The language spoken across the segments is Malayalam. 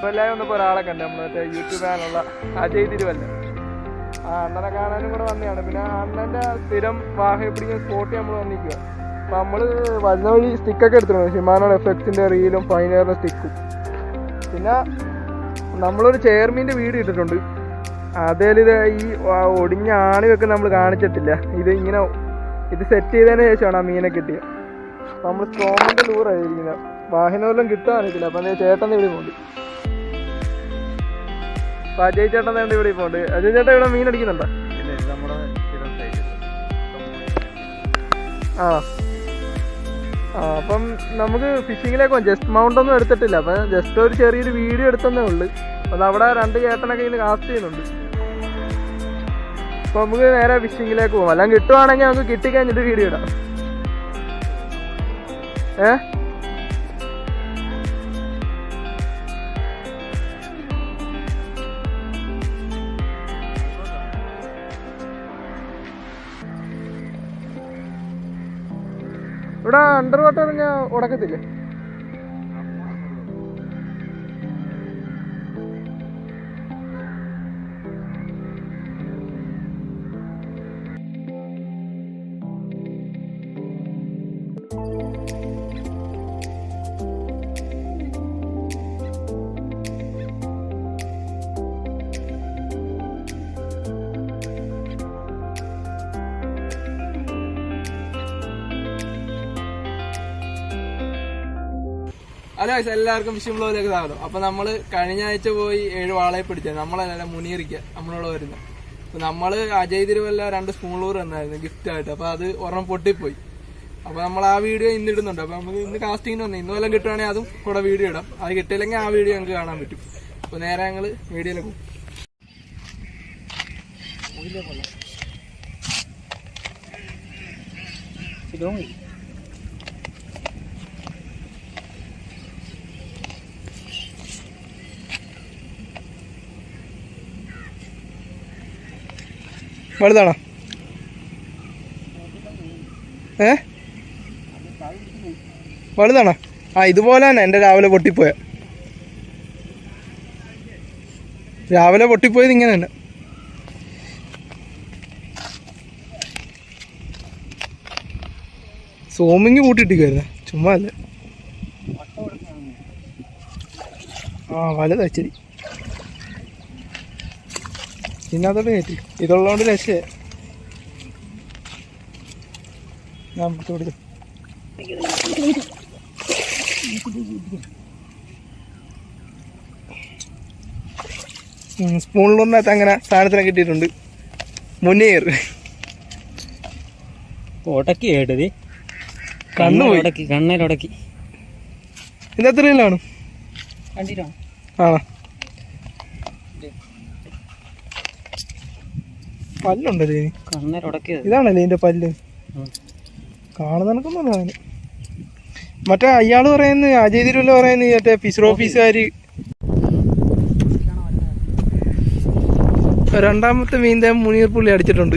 തിരുവല്ലായി വന്നപ്പോൾ ഒരാളെ കണ്ടു. നമ്മൾ മറ്റേ യൂട്യൂബ് ചാനലുള്ള അജയ് തിരുവല്ല. ആ അണ്ണനെ കാണാനും കൂടെ വന്നതാണ്. പിന്നെ അണ്ണന്റെ സ്ഥിരം വാഹനം പിടിക്കുന്ന സ്പോട്ട് നമ്മൾ വന്നിരിക്കുക അപ്പം നമ്മൾ വരുന്ന വഴി സ്റ്റിക്കൊക്കെ എടുത്തിട്ടുണ്ട്. ഹിമാനോട് എഫക്ട്സിന്റെ റീലും ഫൈനറിന്റെ സ്റ്റിക്കും പിന്നെ നമ്മളൊരു ചെയർമീന്റെ വീട് ഇട്ടിട്ടുണ്ട്. അതേൽ ഇത് ഈ ഒടിഞ്ഞ ആണിയൊക്കെ നമ്മൾ കാണിച്ചിട്ടില്ല. ഇത് ഇങ്ങനെ ഇത് സെറ്റ് ചെയ്തതിന് ശേഷമാണ് ആ മീനെ കിട്ടിയത്. നമ്മൾ സ്ട്രോമിന്റെ ലൂറായിരിക്കുന്നത് വാഹനമെല്ലാം കിട്ടാനില്ല അപ്പം ചേട്ടന്റെ ചേട്ടൻ ഇവിടെ പോകുന്നുണ്ട് അപ്പം അജയ് ചേട്ടൻ തന്നെ ഇവിടെ പോണ്ട് അജയ് ചേട്ടൻ ഇവിടെ മീൻ അടിക്കുന്നുണ്ടോ? ആ. ആ അപ്പം നമുക്ക് ഫിഷിങ്ങിലേക്ക് പോകാം ജസ്റ്റ് മൗണ്ട് ഒന്നും എടുത്തിട്ടില്ല. അപ്പം ജസ്റ്റ് ഒരു ചെറിയൊരു വീഡിയോ എടുത്തതേ ഉള്ളൂ. അപ്പം അവിടെ രണ്ട് ചേട്ടനൊക്കെ ഇന്ന് കാസ്റ്റ് ചെയ്യുന്നുണ്ട്. അപ്പം നമുക്ക് നേരെ ഫിഷിങ്ങിലേക്ക് പോകാം അല്ലെങ്കിൽ കിട്ടുവാണെങ്കിൽ നമുക്ക് കിട്ടിക്കഴിഞ്ഞിട്ട് വീഡിയോ ഇടാം. ഏ? ഇവിടെ അണ്ടർ വാട്ടർ ഞാൻ ഉടക്കത്തില്ലേ? ഹലോ വയസ്സ് എല്ലാവർക്കും വിഷയമുള്ളവരൊക്കെ സ്വാഗതം. അപ്പൊ നമ്മൾ കഴിഞ്ഞ ആഴ്ച പോയി ഏഴ് വാളയെ പിടിച്ചത്. നമ്മളല്ല മുനീറിക്ക. നമ്മളോട് വരുന്നത് അപ്പൊ നമ്മൾ അജയ് തിരുവല്ല രണ്ട് സ്പൂണൂർ തന്നായിരുന്നു ഗിഫ്റ്റ് ആയിട്ട്. അപ്പൊ അത് ഒരെണ്ണം പൊട്ടിപ്പോയി. അപ്പൊ നമ്മൾ ആ വീഡിയോ ഇന്ന് ഇടുന്നുണ്ട്. അപ്പൊ നമുക്ക് ഇന്ന് കാസ്റ്റിംഗിന് വന്നു ഇന്ന് വല്ലതും കിട്ടുവാണെങ്കിൽ അതും കൂടെ വീഡിയോ ഇടാം. അത് കിട്ടിയില്ലെങ്കിൽ ആ വീഡിയോ ഞങ്ങൾക്ക് കാണാൻ പറ്റും. അപ്പൊ നേരെ ഞങ്ങൾ വീഡിയോയിലേക്ക് പോകും. വലുതാണോ? ഏ? വലുതാണോ? ആ ഇതുപോലെ തന്നെ എന്റെ രാവിലെ പൊട്ടിപ്പോയ. രാവിലെ പൊട്ടിപ്പോയത് ഇങ്ങനെ തന്നെ. സോമിങ് കൂട്ടിയിട്ടിരിക്കുവായിരുന്നു. ചുമ്മാ അല്ലേ? ആ വലുതാ ഇച്ചിരി ഇതിനകത്തോട്ട് കയറ്റി. ഇതുള്ളതുകൊണ്ട് രക്ഷയെ. ഞാൻ പിടിച്ചു സ്പൂണിലൊന്നത്ത് സ്പൂണിലൊന്നകത്ത് അങ്ങനെ സാധനത്തിനെ കിട്ടിയിട്ടുണ്ട്. മുനീർ ഉടക്കി കേട്ടത്. കണ്ണു പോയി. ഉടക്കി കണ്ണേലുടക്കി. ഇത് എത്ര കിലോ ആണ്? ആ പല്ലുണ്ടല്ലേ ഇനി കണ്ണേലുടക്കിയത് ഇതാണല്ലേ ഇതിന്റെ പല്ല്? കാണുന്ന മറ്റേ അയാൾ പറയുന്ന അജയ് തിരുവല്ല പറയുന്ന മറ്റേ ഫിസർ ഓഫീസുകാര് രണ്ടാമത്തെ മീന്റെ മുനീർ പുള്ളി അടിച്ചിട്ടുണ്ട്.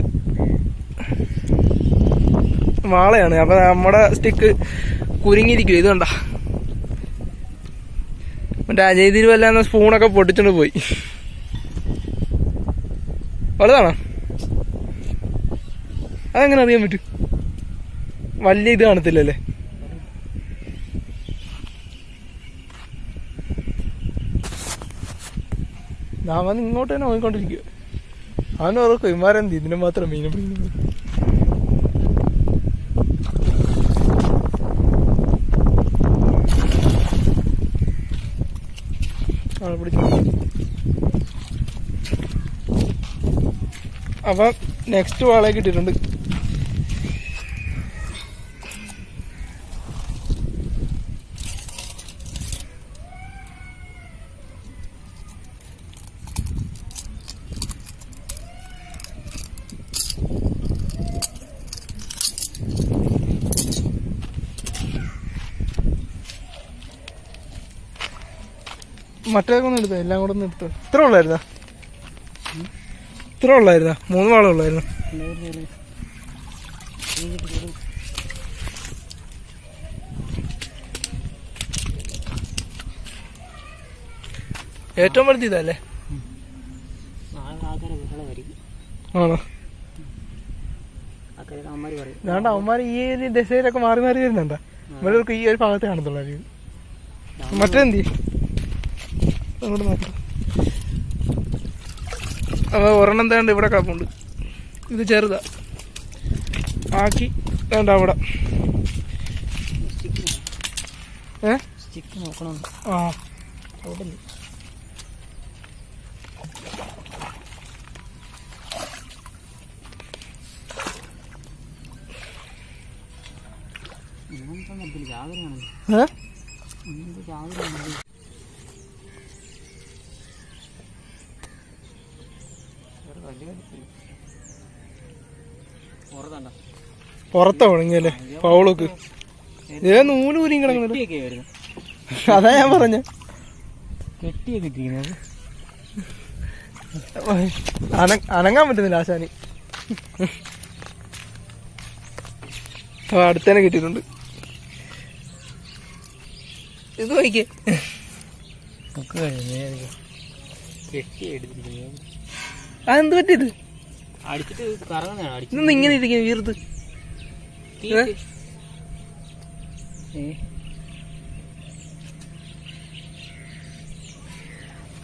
വാളയാണ്. അപ്പൊ നമ്മുടെ സ്റ്റിക്ക് കുരുങ്ങിയിരിക്കും. ഇത് കണ്ട. മറ്റേ അജയ് തിരുവല്ല എന്ന സ്പൂണൊക്കെ പൊട്ടിച്ചോണ്ട് പോയി. വലുതാണോ? അതെങ്ങനെ അറിയാൻ പറ്റും? വലിയ ഇത് കാണത്തില്ലല്ലേ? ഞാൻ വന്ന് ഇങ്ങോട്ട് തന്നെ നോക്കിക്കൊണ്ടിരിക്കുക അവൻ ഓർക്കും ഇമാരെന്ത് ഇതിന് മാത്രം മീനെ പിടിക്കുന്നത് അപ്പൊ നെക്സ്റ്റ് വാളെ കിട്ടിയിട്ടുണ്ട്. മറ്റേതൊക്കെ ഒന്ന് എടുത്തോ? എല്ലാം കൂടെ ഒന്ന് എടുത്തോ? ഇത്ര ഉള്ളായിരുന്നാ? ഇത്ര ഉള്ളായിരുന്നാ? മൂന്ന് വാള ഉള്ളായിരുന്നു. ഏറ്റവും വലുത് ഇതല്ലേ? ആണോ? ഞാണ്ട് അവന്മാർ ഈ ഒരു ദശയിലൊക്കെ മാറി മാറി വരുന്നുണ്ടോ? ഇവരൊക്കെ ഈ ഒരു ഭാഗത്ത് കാണത്തുള്ളൂ മറ്റേന്തി? അങ്ങോട്ട് നോക്കാം. അപ്പോൾ ഒരെണ്ണം തേണ്ട ഇവിടെ കാപ്പുണ്ട്. ഇത് ചെറുതാ. ആക്കി വേണ്ട അവിടെ. ഏ? നോക്കണം ആ. ഏ? പുറത്താ ഉണങ്ങിയല്ലേ പൗളക്ക് ഏ നൂൽ ഊരിയും അതാ ഞാൻ പറഞ്ഞ. കെട്ടിയൊക്കെ ഇട്ടിരിക്കുന്നത് അനങ്ങാൻ പറ്റുന്നില്ല ആശാനി. അടുത്തന്നെ കിട്ടിയിട്ടുണ്ട്. ഇത് നോക്കിയേ അതെന്ത് പറ്റിയത്? ഇങ്ങനെ ഇരിക്കുന്നു വീർത്ത്.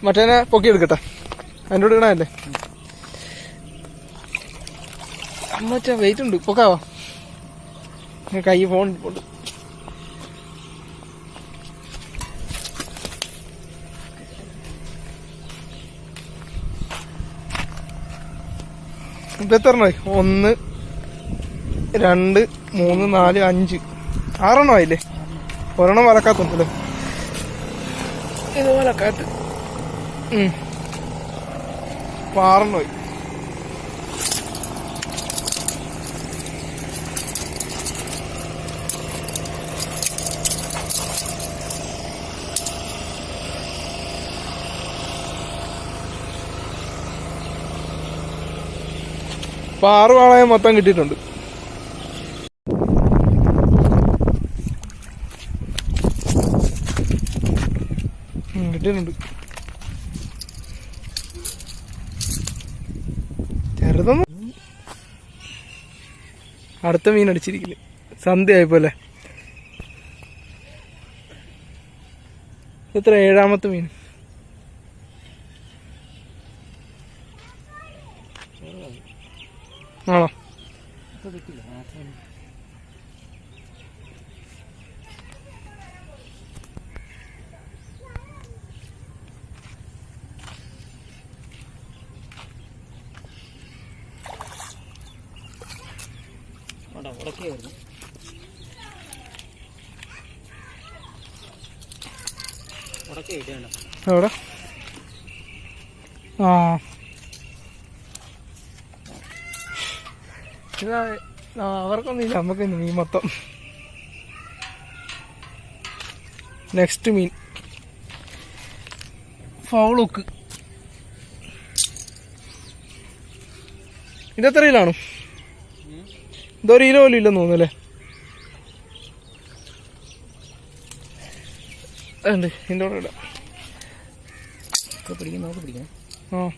മറ്റേനെ പൊക്കി എടുക്കട്ടെ. അതിന്റെ കൂടെ ഇടാനല്ലേ അമ്മച്ച വെയിറ്റ് ഉണ്ട്. പൊക്കാവാ? കൈ ഫോൺ എത്ര എണ്ണമായി ഒന്ന് രണ്ട് മൂന്ന് നാല് അഞ്ച്. ആറെണ്ണം ആയില്ലേ? ഒരെണ്ണം വലക്കാത്തുണ്ടല്ലോ ഇത് വലക്കാട്ട് ഉം. ഇപ്പൊ ആറെണ്ണമായി ഇപ്പൊ ആറ് വാളയെ മൊത്തം കിട്ടിയിട്ടുണ്ട്. ഉം, കിട്ടിയിട്ടുണ്ട് ചെറുതൊന്നും അടുത്ത മീൻ അടിച്ചിരിക്കുന്നു. സന്ധ്യ ആയപ്പോലെ എത്ര ഏഴാമത്തെ മീൻ. ആണോ? ഇപ്പൊ അവർക്കൊന്നുമില്ല ആ. നമുക്ക് മീൻ മൊത്തം. നെക്സ്റ്റ് മീൻ. ഫൗളുക്ക് ഇതെത്ര കിലാണ് ഇതൊരു കിലോ പോലും ഇല്ലെന്ന് തോന്നുന്നല്ലേ ഉണ്ട് ഇതിന്റെ കൂടെ ഇടാം. ഒക്കെ നമുക്ക് പിടിക്കണം ആ.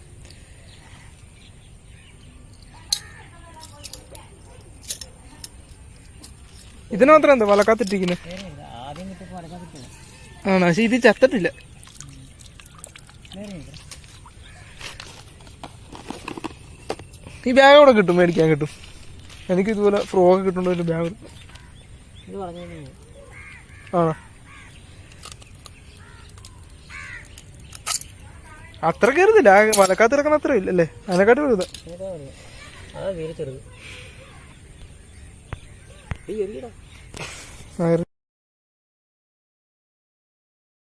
ഇതിന് മാത്രം എന്താ വലക്കാത്തിട്ടിരിക്കുന്നത് ആണോ? പക്ഷെ ഇത് ചത്തിട്ടില്ല. ഈ ബാഗ് അവിടെ കിട്ടും മേടിക്കാൻ കിട്ടും. എനിക്ക് ഇതുപോലെ ഫ്രോഗ് കിട്ടുന്ന ഒരു ബാഗ് ആണോ? അത്ര കയറുന്നില്ല വലക്കാത്ത കിടക്കുന്ന അത്ര ഇല്ലല്ലേ അതിനെക്കാട്ടി വരുന്നത് ചെറുത്